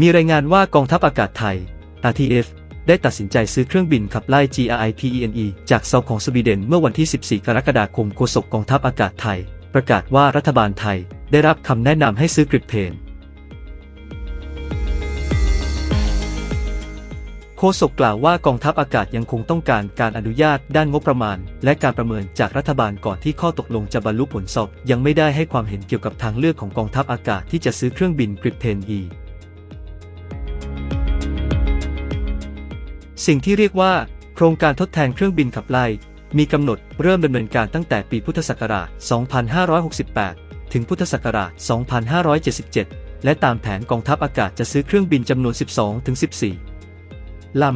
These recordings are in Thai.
มีรายงานว่ากองทัพอากาศไทย RTF ได้ตัดสินใจซื้อเครื่องบินขับไล่ GRIPENE จากเซาของสวีเดนเมื่อวันที่ 14 กรกฎาคมโฆษกกองทัพอากาศไทย ประกาศว่ารัฐบาลไทยได้รับคำแนะนำให้ซื้อกริดเพน ฆษกกล่าวว่ากองทัพอากาศยังคงต้องการการอนุญาตด้านงบประมาณ และการประเมินจากรัฐบาลก่อนที่ข้อตกลงจะบรรลุผลสอบ ยังไม่ได้ให้ความเห็นเกี่ยวกับทางเลือกของกองทัพอากาศที่จะซื้อเครื่องบินกริปเพน E สิ่งที่เรียกว่า โครงการทดแทนเครื่องบินขับไล่มีกำหนดเริ่มดำเนินการตั้งแต่ปีพุทธศักราช 2568 ถึงพุทธศักราช 2577 และตามแผนกองทัพอากาศจะซื้อเครื่องบินจำนวน 12-14 ลำ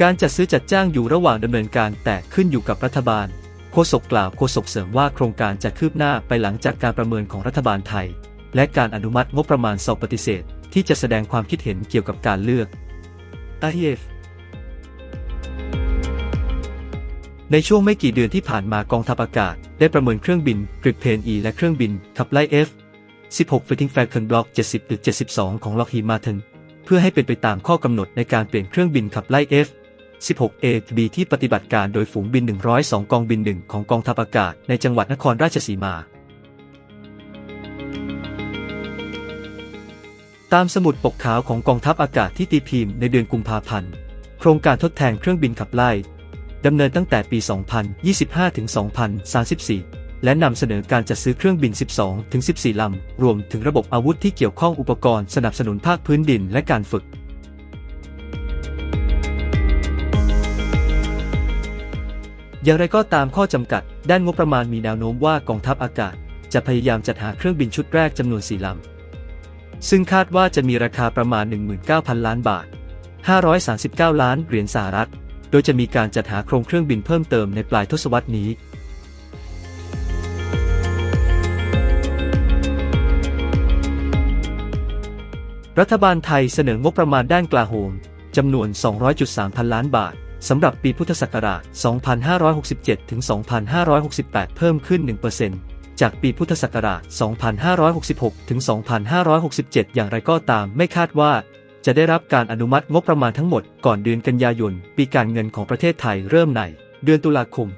การจัดซื้อจัดจ้างอยู่ระหว่างดำเนินการแต่ขึ้นอยู่กับรัฐบาลโฆษกกล่าวโฆษกเสริมว่าโครงการจะคืบหน้าไปหลังจากการประเมินของรัฐบาลไทย และการอนุมัติงบประมาณสอบปฏิเสธ ที่จะแสดงความคิดเห็นเกี่ยวกับการเลือก IF ในช่วงไม่กี่เดือนที่ผ่านมากองทัพอากาศ ได้ประเมินเครื่องบินกริปเพน E และเครื่องบินขับไล่ F 16 Fighting Falcon Block 70หรือ72 ของ Lockheed Martin เพื่อให้เป็นไปตามข้อกำหนดในการเปลี่ยนเครื่องบินขับไล่ F 16 A B ที่ปฏิบัติการโดยฝูงบิน 102 กองบิน 1 ของกองทัพอากาศในจังหวัดนครราชสีมา ตามสมุดปกขาวของกองทัพอากาศที่ตีพิมพ์ในเดือนกุมภาพันธ์ โครงการทดแทนเครื่องบินขับไล่ดำเนินตั้งแต่ปี 2025 ถึง 2034 และนำเสนอการจัดซื้อเครื่องบิน 12 ถึง 14 ลำ รวมถึงระบบอาวุธที่เกี่ยวข้องอุปกรณ์สนับสนุนภาคพื้นดินและการฝึก อย่างไรก็ตามข้อจำกัด ด้านงบประมาณมีแนวโน้มว่ากองทัพอากาศ จะพยายามจัดหาเครื่องบินชุดแรกจำนวน 4 ลำ ซึ่งคาดว่าจะมีราคาประมาณ 19,000 ล้านบาท 539 ล้านเหรียญสหรัฐ โดยจะมีการจัดหาโครงเครื่องบินเพิ่มเติมในปลายทศวรรษนี้ รัฐบาลไทยเสนองบประมาณด้านกลาโหมจำนวน 200.3 พันล้านบาทสำหรับปีพุทธศักราช 2567 ถึง 2568 เพิ่มขึ้น 1%จากปีพุทธศักราช 2566 ถึง 2567 อย่างไรก็ตามไม่คาดว่า จะได้รับการอนุมัติงบประมาณทั้งหมดก่อนเดือนกันยายน ปีการเงินของประเทศไทยเริ่มใน เดือนตุลาคม